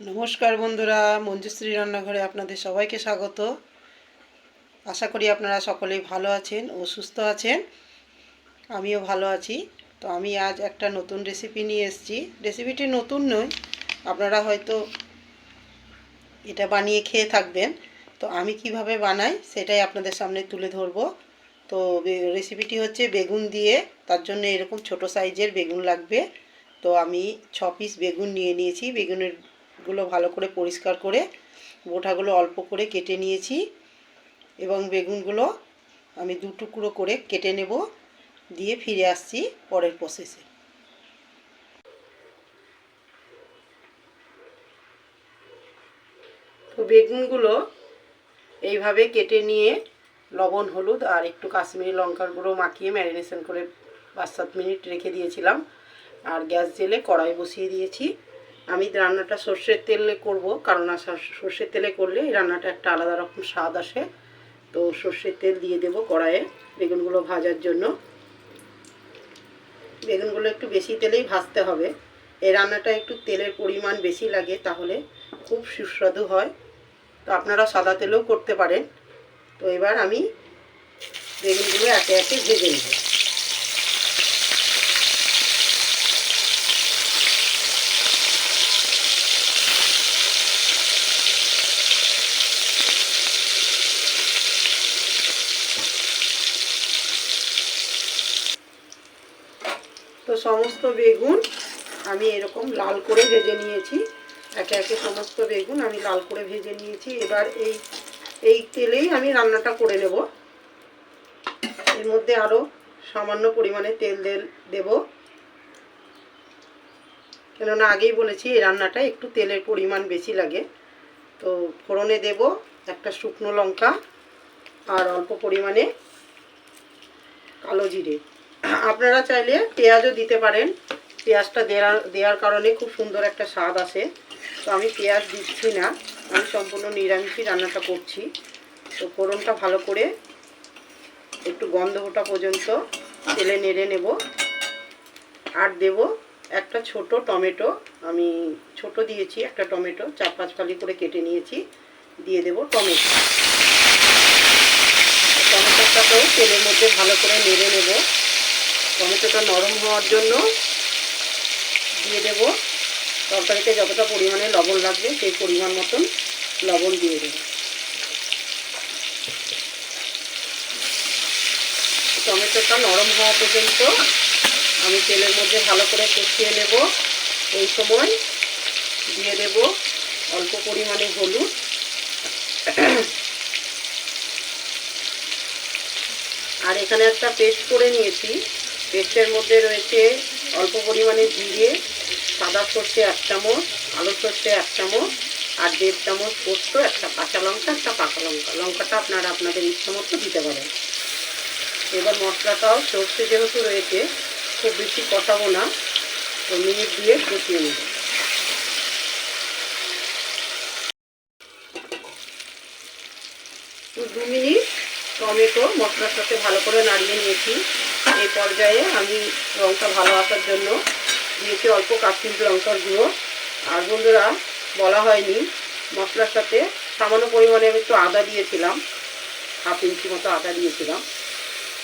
নমস্কার বন্ধুরা, মঞ্জুশ্রী রান্নাঘরে আপনাদের সবাইকে স্বাগত। আশা করি আপনারা সকলেই ভালো আছেন ও সুস্থ আছেন। আমিও ভালো আছি। তো আমি আজ একটা নতুন রেসিপি নিয়ে এসেছি। রেসিপিটি নতুন নয়, আপনারা হয়তো এটা বানিয়ে খেয়ে থাকবেন। তো আমি কীভাবে বানাই সেটাই আপনাদের সামনে তুলে ধরবো। তো রেসিপিটি হচ্ছে বেগুন দিয়ে, তার জন্য এরকম ছোট সাইজের বেগুন লাগবে। তো আমি ছ পিস বেগুন নিয়ে নিয়েছি। বেগুনের গুলো ভালো করে পরিষ্কার করে বোটাগুলো অল্প করে কেটে নিয়েছি এবং বেগুনগুলো আমি দু টুকরো করে কেটে নেব, দিয়ে ফিরে আসছি পরের প্রসেসে তো বেগুনগুলো এইভাবে কেটে নিয়ে লবণ, হলুদ আর একটু কাশ্মীরি লঙ্কার গুঁড়ো মাখিয়ে ম্যারিনেশন করে পাঁচ সাত মিনিট রেখে দিয়েছিলাম। আর গ্যাস জেলে কড়াই বসিয়ে দিয়েছি। আমি রান্নাটা সর্ষের তেলে করব, কারণ সর্ষের তেলে করলে রান্নাটা একটা আলাদা রকম স্বাদ আসে। তো সর্ষের তেল দিয়ে দেব কড়াইয়ে বেগুনগুলো ভাজার জন্য। বেগুনগুলো একটু বেশি তেলেই ভাজতে হবে। এই রান্নাটা একটু তেলের পরিমাণ বেশি লাগে, তাহলে খুব সুস্বাদু হয়। তো আপনারা সাদা তেলেও করতে পারেন। তো এবার আমি বেগুনগুলো একে একে ভেজে নেব। তো সমস্ত বেগুন আমি এরকম লাল করে ভেজে নিয়েছি। একে একে সমস্ত বেগুন আমি লাল করে ভেজে নিয়েছি। এবার এই এই তেলেই আমি রান্নাটা করে নেব। এর মধ্যে আরও সামান্য পরিমাণে তেল দেব। কেননা আগেই বলেছি, এই রান্নাটা একটু তেলের পরিমাণ বেশি লাগে। তো ফোড়নে দেব একটা শুকনো লঙ্কা আর অল্প পরিমাণে কালো জিরে। আপনারা চাইলে পেঁয়াজও দিতে পারেন। পেঁয়াজটা দেওয়ার দেওয়ার কারণে খুব সুন্দর একটা স্বাদ আসে তো আমি পেঁয়াজ দিচ্ছি না। আমি সম্পূর্ণ নিরামিষই রান্নাটা করছি। তো ফোড়নটা ভালো করে একটু গন্ধ ওঠা পর্যন্ত তেলে নেড়ে নেব। আর দেব একটা ছোট টমেটো। আমি ছোট দিয়েছি একটা টমেটো, চার পাঁচ ফালি করে কেটে নিয়েছি। দিয়ে দেব টমেটো। টমেটোটাকেও তেলের মধ্যে ভালো করে নেড়ে নেব। টমেটোটা নরম হওয়ার জন্য দিয়ে দেব। তরকারিতে যতটা পরিমাণে লবণ লাগবে, সেই পরিমাণ মতন লবণ দিয়ে দেব। টমেটোটা নরম হওয়া পর্যন্ত আমি তেলের মধ্যে ভালো করে কষিয়ে নেব। এই সময় দিয়ে দেব অল্প পরিমাণে হলুদ। আর এখানে একটা পেস্ট করে নিয়েছি। পেস্টের মধ্যে রয়েছে অল্প পরিমাণে জিরে, সাদা সর্ষে এক চামচ, আলু সর্ষে এক চামচ, আর দেড় চামচ পোস্ত, একটা কাঁচা লঙ্কা, একটা পাকা লঙ্কা। লঙ্কাটা আপনারা আপনাদের ইচ্ছা মতো দিতে পারেন। এবার মশলাটাও সর্ষে যেহেতু রয়েছে, খুব বেশি কষাবো না। তো মিনিট দিয়ে কষিয়ে নেব। দু মিনিট টমেটো মশলার সাথে ভালো করে নাড়িয়ে নিয়েছি। এই পর্যায়ে আমি রঙটা ভালো আসার জন্য দিয়েছি অল্প কাশ্মীর লঙ্কার গুঁড়ো। আর বন্ধুরা, বলা হয়নি, মশলার সাথে সামান্য পরিমাণে আমি একটু আদা দিয়েছিলাম, হাফ ইঞ্চি মতো আদা দিয়েছিলাম।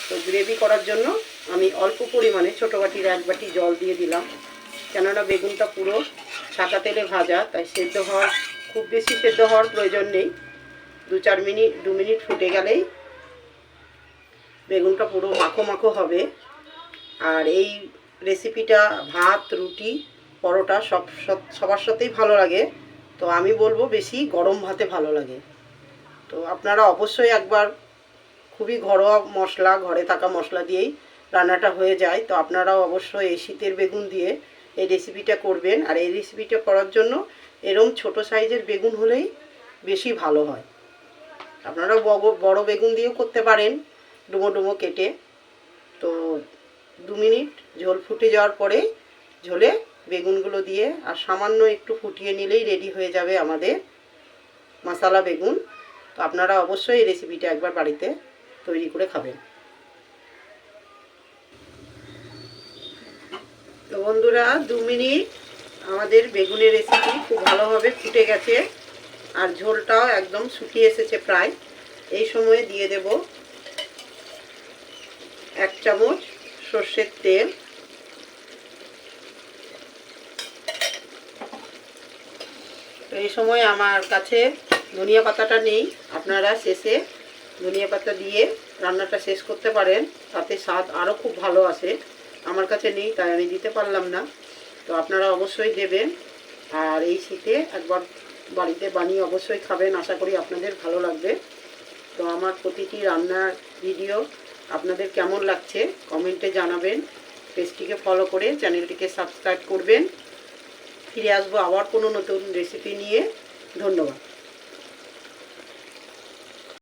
তো গ্রেভি করার জন্য আমি অল্প পরিমাণে ছোটো বাটির এক বাটি জল দিয়ে দিলাম। কেননা বেগুনটা পুরো সাদা তেলে ভাজা, তাই সেদ্ধ হওয়ার, খুব বেশি সেদ্ধ হওয়ার প্রয়োজন নেই। দু চার মিনিট, দু মিনিট ফুটে গেলেই বেগুনটা পুরো মাখো মাখো হবে। আর এই রেসিপিটা ভাত, রুটি, পরোটা সব সব- সবার সাথেই ভালো লাগে। তো আমি বলব বেশি গরম ভাতে ভালো লাগে। তো আপনারা অবশ্যই একবার খুবই ঘরোয়া মশলা, ঘরে থাকা মশলা দিয়েই রান্নাটা হয়ে যায়। তো আপনারাও অবশ্যই এই শীতের বেগুন দিয়ে এই রেসিপিটা করবেন। আর এই রেসিপিটা করার জন্য এরম ছোট সাইজের বেগুন হলেই বেশি ভালো হয়। আপনারা বড় বেগুন দিয়েও করতে পারেন। ডুমো ডুমো কেটে, তো দু মিনিট ঝোল ফুটে যাওয়ার পরে ঝোলে বেগুনগুলো দিয়ে আর সামান্য একটু ফুটিয়ে নিলেই রেডি হয়ে যাবে আমাদের মশালা বেগুন। তো আপনারা অবশ্যই এই রেসিপিটা একবার বাড়িতে তৈরি করে খাবেন। তো বন্ধুরা, দু মিনিট আমাদের বেগুনের রেসিপি খুব ভালোভাবে ফুটে গেছে আর ঝোলটাও একদম শুকিয়ে এসেছে প্রায়। এই সময়ে দিয়ে দেব চামচ সর্ষের তেল। এই সময় আমার কাছে ধনিয়া পাতাটা নেই। আপনারা শেষে ধনিয়া পাতা দিয়ে রান্নাটা শেষ করতে পারেন। তাতে স্বাদ আরও খুব ভালো আসে। আমার কাছে নেই, তাই আমি দিতে পারলাম না। তো আপনারা অবশ্যই দেবেন। আর এই শীতে একবার বাড়িতে বানিয়ে অবশ্যই খাবেন। আশা করি আপনাদের ভালো লাগবে। তো আমার প্রতিটি রান্নার ভিডিও আপনাদের কেমন লাগছে? কমেন্টে জানাবেন। পেজটিকে ফলো করে চ্যানেলটিকে সাবস্ক্রাইব করবেন। ফিরে আসব আবার কোনো নতুন রেসিপি নিয়ে। ধন্যবাদ।